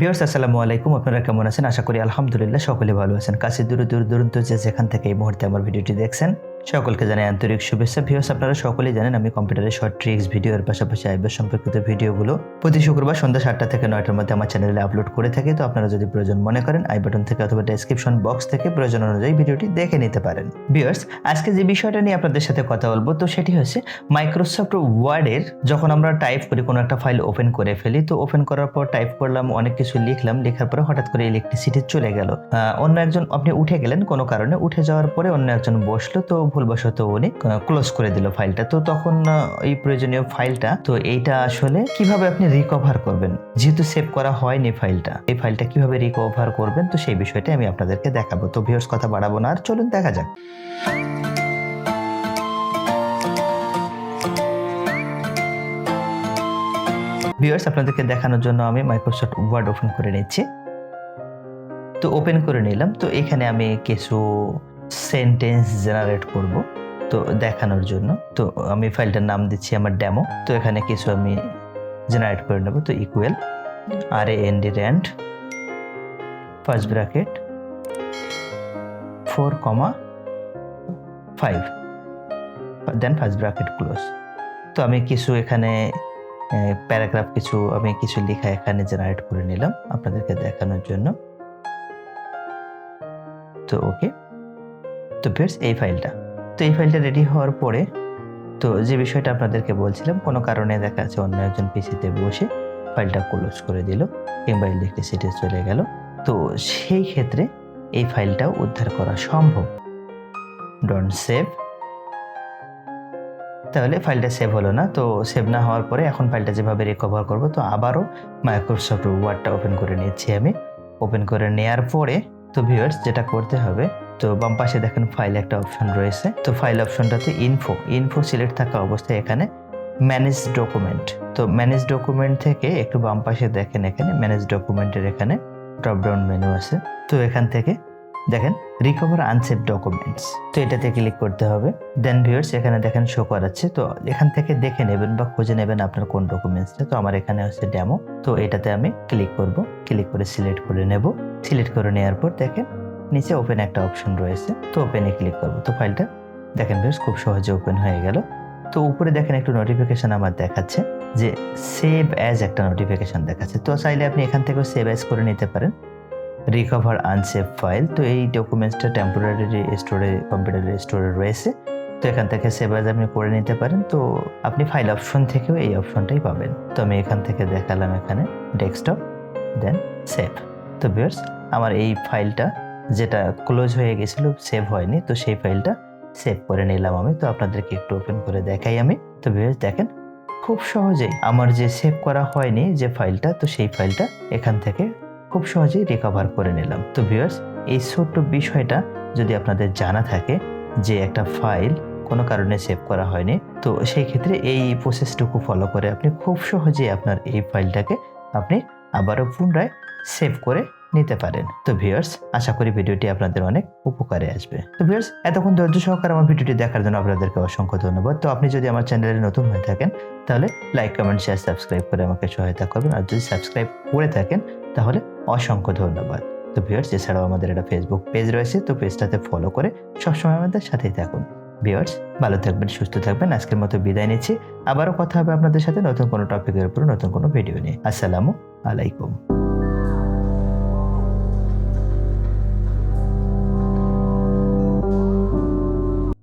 বিয়ার্স আসসালামু আলাইকুম। আপনারা কেমন আছেন? আশা করি আলহামদুলিল্লাহ সকলে ভালো আছেন। কাছে দূর দূর দূরন্ত যে যেখান থেকে এই মুহূর্তে আমার ভিডিওটি দেখছেন সকলকে জানাই আন্তরিক শুভেচ্ছা। ভিউস আপনারা সকলেই জানেন আমি কম্পিউটারের শর্ট ট্রিক্স ভিডিওর পাশাপাশি আইবার সম্পর্কিত ভিডিওগুলো প্রতি শুক্রবার সন্ধ্যা সাতটা থেকে নয়টার মধ্যে আমার চ্যানেলে আপলোড করে থাকি। তো আপনারা যদি প্রয়োজন মনে করেন, আই বাটন থেকে অথবা ডেসক্রিপশন বক্স থেকে প্রয়োজন অনুযায়ী ভিডিওটি দেখে নিতে পারেন। ভিউয়ার্স আজকে যে বিষয়টা নিয়ে আপনাদের সাথে কথা বলব, তো সেটি হচ্ছে মাইক্রোসফট ওয়ার্ডের যখন আমরা টাইপ করি, কোনো একটা ফাইল ওপেন করে ফেলি, তো ওপেন করার পর টাইপ করলাম, অনেক কিছু লিখলাম, লেখার পরে হঠাৎ করে ইলেকট্রিসিটি চলে গেল। অন্য একজন আপনি উঠে গেলেন, কোনো কারণে উঠে যাওয়ার পরে অন্য একজন বসল, তো ভুলবশত উনি ক্লোজ করে দিল ফাইলটা তো তখন এই প্রয়োজনীয় ফাইলটা তো এইটা আসলে কীভাবে আপনি রিকভার করবেন? যেহেতু সেভ করা হয়নি ফাইলটা এই ফাইলটা কীভাবে রিকভার করবেন? তো সেই বিষয়টা আমি আপনাদেরকে দেখাবো। তো ভিউয়ার্স কথা বাড়াবো না। আর চলুন, দেখা যাক। ভিউয়ার্স আপনাদেরকে দেখানোর জন্য আমি মাইক্রোসফট ওয়ার্ড ওপেন করে নিচ্ছি। তো ওপেন করে নিলাম। তো এখানে আমি কিছু সেন্টেন্স জেনারেট করব, তো দেখানোর জন্য। তো আমি ফাইলটার নাম দিচ্ছি আমার ডেমো তো এখানে কিছু আমি জেনারেট করে নেব, তো equal R A N D rand first bracket four comma five then first bracket close তো আমি কিছু এখানে প্যারাগ্রাফ কিছু আমি কিছু লেখা এখানে জেনারেট করে নিলাম আপনাদেরকে দেখানোর জন্য। তো ওকে তো বেশ এই ফাইলটা। তো এই ফাইলটা রেডি হওয়ার পরে তো যে বিষয়টা আপনাদেরকে বলছিলাম, কোনো কারণে দেখা যাচ্ছে অন্য একজন পিসিতে বসে ফাইলটা ক্লোজ করে দিল কিংবা ইলেকট্রিসিটি চলে গেল। তো সেই ক্ষেত্রে এই ফাইলটাও উদ্ধার করা সম্ভব। ডোন্ট সেভ তাহলে ফাইলটা সেভ হলো না। তো সেভ না হওয়ার পরে এখন ফাইলটা যেভাবে রিকভার করব, তো আবারও মাইক্রোসফট ওয়ার্ডটা ওপেন করে নিচ্ছি আমি। ওপেন করে নেয়ার পরে তো ভিউয়ার্স, যেটা করতে হবে তো বাম পাশে দেখেন ফাইল একটা অপশন রয়েছে। তো ফাইল অপশনটাতে ইনফো ইনফো সিলেক্ট থাকা অবস্থায় এখানে ম্যানেজ ডকুমেন্ট তো ম্যানেজ ডকুমেন্ট থেকে একটু বাম পাশে দেখেন এখানে ম্যানেজ ডকুমেন্টের এখানে ড্রপ ডাউন মেনু আছে। তো এখান থেকে দেখেন রিকভার আনসেভ ডকুমেন্টস তো এটাতে ক্লিক করতে হবে। দেন ভিউয়ার্স এখানে দেখেন শো করাচ্ছে। তো এখান থেকে দেখে নেবেন বা খুঁজে নেবেন আপনার কোন ডকুমেন্টসটা তো আমার এখানে হচ্ছে ডেমো তো এটাতে আমি ক্লিক করব। ক্লিক করে সিলেক্ট করে নেব। সিলেক্ট করে নেওয়ার পর দেখেন নিচে ওপেন একটা অপশন রয়েছে। তো ওপেনে ক্লিক করব। তো ফাইলটা দেখেন ভিউয়ার্স খুব সহজে ওপেন হয়ে গেল। তো উপরে দেখেন একটু নোটিফিকেশন আমার দেখাচ্ছে যে সেভ অ্যাজ একটা নোটিফিকেশন দেখাচ্ছে। তো চাইলে আপনি এখান থেকেও সেভ অ্যাজ করে নিতে পারেন। রিকভার আনসেভ ফাইল তো এই ডকুমেন্টসটা টেম্পোরারি স্টোরে কম্পিউটারের স্টোরে রয়েছে। তো এখান থেকে সেভ অ্যাজ আপনি করে নিতে পারেন। তো আপনি ফাইল অপশন থেকেও এই অপশনটাই পাবেন। তো আমি এখান থেকে দেখালাম এখানে ডেস্কটপ দেন সেভ তো বিয়ার্স আমার এই ফাইলটা যেটা ক্লোজ হয়ে গেছিল সেভ হয়নি, তো সেই ফাইলটা সেভ করে নিলাম আমি। তো আপনাদেরকে একটু ওপেন করে দেখাই আমি। তো বিয়ার্স দেখেন, খুব সহজেই আমার যে সেভ করা হয়নি যে ফাইলটা তো সেই ফাইলটা এখান থেকে খুব সহজেই রিকভার করে নিলাম। তো ভিউয়ার্স এই ছোট্ট বিষয়টা যদি আপনাদের জানা থাকে যে একটা ফাইল কোনো কারণে সেভ করা হয়নি, তো সেই ক্ষেত্রে এই প্রসেসটুকু ফলো করে আপনি খুব সহজেই আপনার এই ফাইলটাকে আপনি আবারও পুনরায় সেভ করে নিতে পারেন। তো ভিউয়ার্স আশা করি ভিডিওটি আপনাদের অনেক উপকারে আসবে। তো ভিউয়ার্স এতক্ষণ ধৈর্য সহকারে আমার ভিডিওটি দেখার জন্য আপনাদেরকে অসংখ্য ধন্যবাদ। তো আপনি যদি আমার চ্যানেলে নতুন হয়ে থাকেন, তাহলে লাইক কমেন্ট শেয়ার সাবস্ক্রাইব করে আমাকে সহায়তা করবেন। আর যদি সাবস্ক্রাইব করে থাকেন, তাহলে অসংখ্য ধন্যবাদ। তো ভিউয়ার্স এছাড়াও আমাদের একটা ফেসবুক পেজ রয়েছে, তো পেজটাতে ফলো করে সবসময় আমাদের সাথেই থাকুন। ভিউয়ার্স ভালো থাকবেন, সুস্থ থাকবেন। আজকের মতো বিদায় নিচ্ছি। আবারও কথা হবে আপনাদের সাথে নতুন কোনো টপিকের উপর, নতুন কোনো ভিডিও নিয়ে। আসসালামু আলাইকুম।